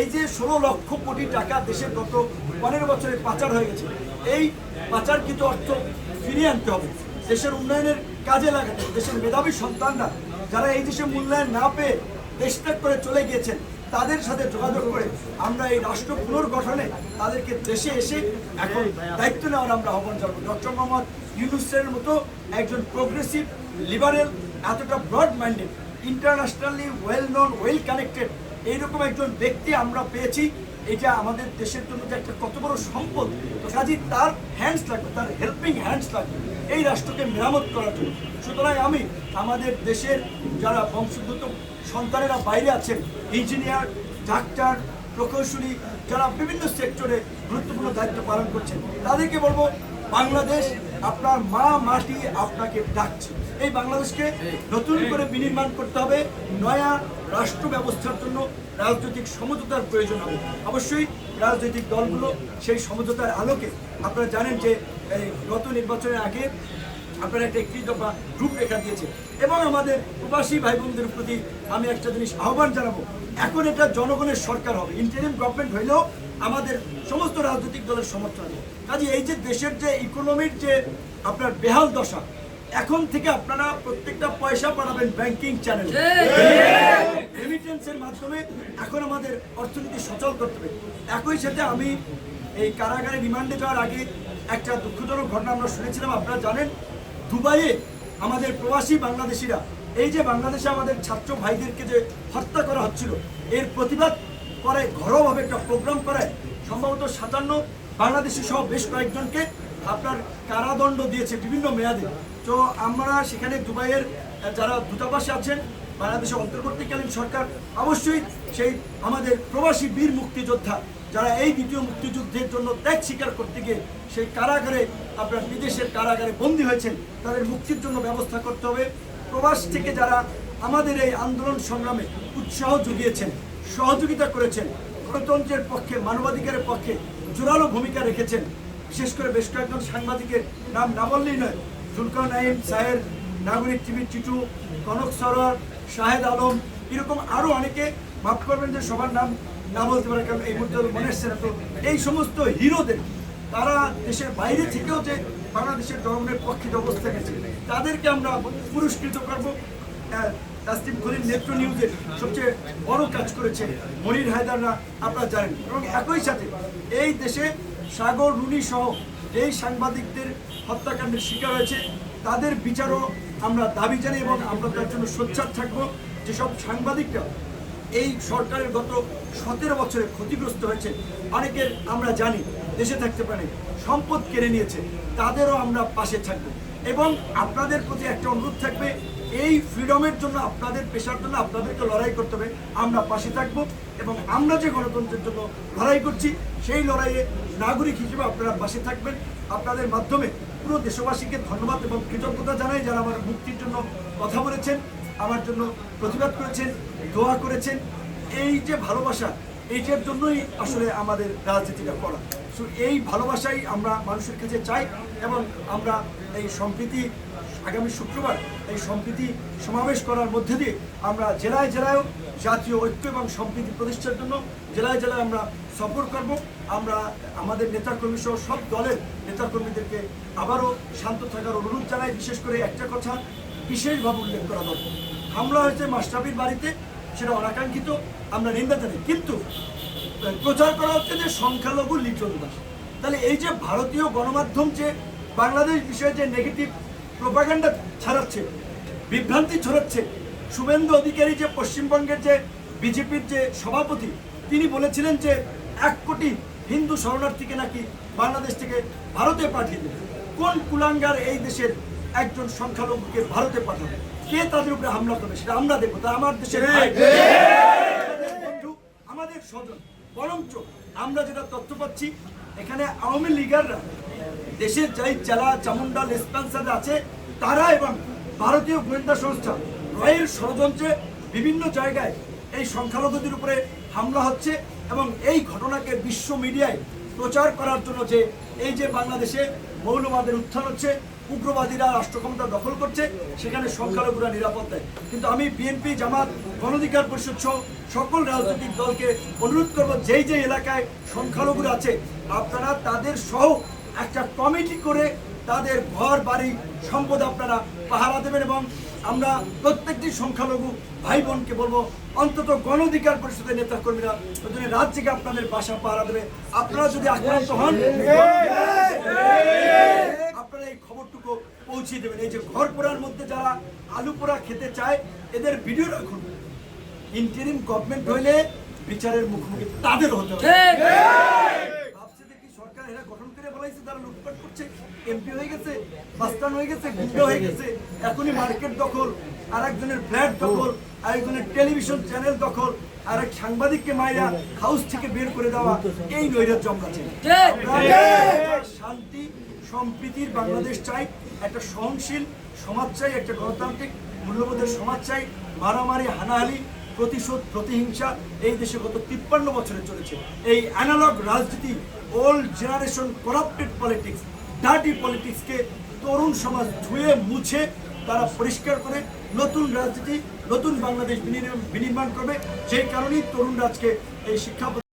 এই যে ষোলো লক্ষ কোটি টাকা দেশের গত পনেরো বছরে পাচার হয়ে গেছে, এই পাচারকৃত অর্থ ফিরিয়ে আনতে হবে। দেশের উন্নয়নের কাজে লাগাতে দেশের মেধাবী সন্তানরা যারা এই দেশে মূল্যায়ন না পেয়ে দেশ ত্যাগ করে চলে গিয়েছেন, তাদের সাথে যোগাযোগ করে আমরা এই রাষ্ট্র পুনর্গঠনে তাদেরকে দেশে এসে এখন দায়িত্ব নেওয়ার আমরা আহ্বান জানাব। ডক্টর মোহাম্মদ ইউনুসের মতো একজন প্রোগ্রেসিভ লিবারেল এতটা broad minded internationally well non well connected এইরকম একজন ব্যক্তি আমরা পেয়েছি। এটা আমাদের দেশের জন্য যে একটা কত বড় সম্পদ। তো কাজী, তার হ্যান্ডস লাগবে, তার হেল্পিং হ্যান্ডস লাগবে, এই রাষ্ট্রকে মেরামত করার জন্য। সুতরাং আমি আমাদের দেশের যারা বংশোদ্ভূত সন্তানেরা বাইরে আছেন ইঞ্জিনিয়ার ডাক্তার প্রকৌশলী, যারা বিভিন্ন সেক্টরে গুরুত্বপূর্ণ দায়িত্ব পালন করছেন, তাদেরকে বলব বাংলাদেশ আপনার মা মাটি আপনাকে ডাকছে। এই বাংলাদেশকে নতুন করে বিনির্মাণ করতে হবে নয়া রাষ্ট্র ব্যবস্থার জন্য রাজনৈতিক সমঝোতার প্রয়োজন হবে। অবশ্যই রাজনৈতিক দলগুলো সেই সমঝোতার আলোকে আপনারা জানেন যে এই গত নির্বাচনের আগে আপনারা একটা একটি দফা রূপরেখা দিয়েছে। এবং আমাদের প্রবাসী ভাই বোনদের প্রতি আমি একটা জিনিস আহ্বান জানাব এখন এটা জনগণের সরকার হবে ইন্টারিম গভর্নমেন্ট হইলেও আমাদের সমস্ত রাজনৈতিক দলের সমর্থন কাজে এই যে দেশের যে ইকোনমির যে আপনার বেহাল দশা এখন থেকে আপনারা প্রত্যেকটা পয়সা পাঠাবেন ব্যাংকিং চ্যানেলে রেমিটেন্সের মাধ্যমে এখন আমাদের অর্থনীতি সচল করতে হবে। একই সাথে আমি এই কারাগারে রিমান্ডে যাওয়ার আগে একটা দুঃখজনক ঘটনা আমরা শুনেছিলাম আপনারা জানেন? দুবাইয়ে আমাদের প্রবাসী বাংলাদেশিরা এই যে বাংলাদেশে আমাদের ছাত্র ভাইদেরকে যে হত্যা করা হচ্ছিল এর প্রতিবাদ করে ঘরোয়াভাবে একটা প্রোগ্রাম করে সম্ভবত সাতান্ন বাংলাদেশি সহ বেশ কয়েকজনকে আপনার কারাদণ্ড দিয়েছে বিভিন্ন মেয়াদে। তো আমরা সেখানে দুবাইয়ের যারা দূতাবাসে আছেন, বাংলাদেশের অন্তর্বর্তীকালীন সরকার, অবশ্যই সেই আমাদের প্রবাসী বীর মুক্তিযোদ্ধা, যারা এই দ্বিতীয় মুক্তিযুদ্ধের জন্য ত্যাগ স্বীকার করতে গিয়ে সেই কারাগারে, আপনার বিদেশের কারাগারে বন্দী হয়েছেন, তাদের মুক্তির জন্য ব্যবস্থা করতে হবে। প্রবাস থেকে যারা আমাদের এই আন্দোলন সংগ্রামে উৎসাহ জুগিয়েছেন, সহযোগিতা করেছেন, গণতন্ত্রের পক্ষে, মানবাধিকারের পক্ষে জোরালো ভূমিকা রেখেছেন। বিশেষ করে বেশ কয়েকজন সাংবাদিকের নাম না বললেই নয় জুলকার নাইম সাহের, নাগরিক টিভি টিটু, কনক সরোয়ার, শাহেদ আলম, এরকম আরও অনেকে। মাফ করবেন যে সবার নাম না বলতে পারে কারণ এই মুহূর্তে মনে এসছে না। তো এই সমস্ত হিরোদের, তারা দেশের বাইরে থেকেও যে বাংলাদেশের জনগণের পক্ষে অবস্থা গেছে তাদেরকে আমরা পুরস্কৃত করব। তাসলিম খলিল নেত্র নিউজের সবচেয়ে বড় কাজ করেছে মনির হায়দাররা, আপনারা জানেন। এবং একই সাথে এই দেশে সাগর, রুনি সহ এই সাংবাদিকদের হত্যাকাণ্ডের শিকার হয়েছে। তাদের বিচারও আমরা দাবি জানি এবং আমরা তার জন্য সোচ্চার থাকব। যেসব সাংবাদিকরা এই সরকারের গত সতেরো বছরে ক্ষতিগ্রস্ত হয়েছে, অনেকের আমরা জানি, দেশে থাকতে পারে সম্পদ কেড়ে নিয়েছে, তাদেরও আমরা পাশে থাকব। এবং আপনাদের প্রতি একটা অনুরোধ থাকবে, এই ফ্রিডমের জন্য আপনাদের পেশার জন্য আপনাদেরকে লড়াই করতে হবে। আমরা পাশে থাকব এবং আমরা যে গণতন্ত্রের জন্য লড়াই করছি, সেই লড়াইয়ে নাগরিক হিসেবে আপনারা পাশে থাকবেন। আপনাদের মাধ্যমে পুরো দেশবাসীকে ধন্যবাদ এবং কৃতজ্ঞতা জানাই যারা আমার মুক্তির জন্য কথা বলেছেন, আমার জন্য প্রতিবাদ করেছেন, দোয়া করেছেন। এই যে ভালোবাসা এইটার জন্যই আসলে আমাদের রাজনীতিটা করা। সো এই ভালোবাসাই আমরা মানুষের কাছে চাই এবং আমরা এই সম্প্রীতি আগামী শুক্রবার এই সম্প্রীতি সমাবেশ করার মধ্যে দিয়ে আমরা জেলায় জেলায়ও জাতীয় ঐক্য এবং সম্প্রীতি প্রতিষ্ঠার জন্য জেলায় জেলায় আমরা সফর করব। আমরা আমাদের নেতাকর্মী সহ সব দলের নেতাকর্মীদেরকে আবারও শান্ত থাকার অনুরোধ জানাই। বিশেষ করে একটা কথা বিশেষভাবে উল্লেখ করা দরকার। হামলা হয়েছে মাস্টাবির বাড়িতে। সেটা অনাকাঙ্ক্ষিত, আমরা নিন্দা জানাই কিন্তু প্রচার করা হচ্ছে যে সংখ্যালঘু লিটন তাহলে এই যে ভারতীয় গণমাধ্যম যে বাংলাদেশ বিষয়ে যে নেগেটিভ প্রোপাগান্ডা ছাড়াচ্ছে, বিভ্রান্তি ছড়াচ্ছে, শুভেন্দু অধিকারী যে পশ্চিমবঙ্গের যে বিজেপির যে সভাপতি, তিনি বলেছিলেন যে এক কোটি হিন্দু শরণার্থীকে নাকি বাংলাদেশ থেকে ভারতে পাঠিয়ে দেবে। কোন কুলাঙ্গার এই দেশের একজন সংখ্যালঘুকে ভারতে পাঠাবে? কে তাদের উপরে হামলা করবে সেটা আমরা দেখব। তা আমার দেশের আমাদের স্বজন বরঞ্চ আমরা যেটা তথ্য পাচ্ছি এখানে আওয়ামী লীগাররা দেশের যাই জেলা চামুন্ডা লেসপেন্সার আছে তারা এবং ভারতীয় গোয়েন্দা সংস্থা রয়ের ষড়যন্ত্রে বিভিন্ন জায়গায় এই সংখ্যালঘুদের উপরে হামলা হচ্ছে এবং এই ঘটনাকে বিশ্ব মিডিয়ায় প্রচার করার জন্য যে এই যে বাংলাদেশে মৌলবাদের উত্থান হচ্ছে উগ্রবাদীরা রাষ্ট্র ক্ষমতা দখল করছে সেখানে সংখ্যালঘুরা নিরাপদ দেয় কিন্তু আমি বিএনপি জামাত গণধিকার পরিষদ সহ সকল রাজনৈতিক দলকে অনুরোধ করব যেই যে এলাকায় সংখ্যালঘুরা আছে আপনারা তাদের সহ একটা কমিটি করে তাদের ঘর বাড়ি সম্পদ আপনারা পাহারা দেবেন এবং আমরা প্রত্যেকটি সংখ্যালঘু ভাই বোনকে বলব অন্তত গণধিকার পরিষদের নেতা কর্মীরা ওই রাত থেকে আপনাদের বাসা পাহারা দেবে আপনারা যদি আক্রান্ত হন পৌঁছে দেবেন। এই যে ঘর পোড়ার মধ্যে যারা আলু পোড়া খেতে চায় এদের ভিডিও রাখুন। ইন্টারিম গভর্নমেন্ট হইলে বিচারের মুখোমুখি তাদের হতে হবে। ভাবছে যে কি সরকার এরা গঠন করে বলাইছে তারা লুটপাট করছে এমপি হয়ে গেছে বাস্তান হয়ে গেছে গুন্ডা হয়ে গেছে এখনই মার্কেট দখল আর একজনের ফ্ল্যাট দখল আর একজনের টেলিভিশন চ্যানেল দখল আর এক সাংবাদিককে মাইরা হাউস থেকে বের করে দেওয়া এই নৈরাজ্য শান্তি সম্প্রীতির বাংলাদেশ চাই, একটা সহনশীল সমাজ চাই, একটা গণতান্ত্রিক মূল্যবোধের সমাজ চাই। মারামারি, হানাহানি, প্রতিশোধ, প্রতিহিংসা এই দেশে গত তিপ্পান্ন বছরে চলেছে। এই অ্যানালগ রাজনীতি old generation corrupted politics dirty পলিটিক্সকে তরুণ সমাজ ধুয়ে মুছে তারা পরিষ্কার করে নতুন রাজনীতি, নতুন বাংলাদেশ বিনির্মাণ করবে। সেই কারণেই তরুণ রাজকে এই শিক্ষা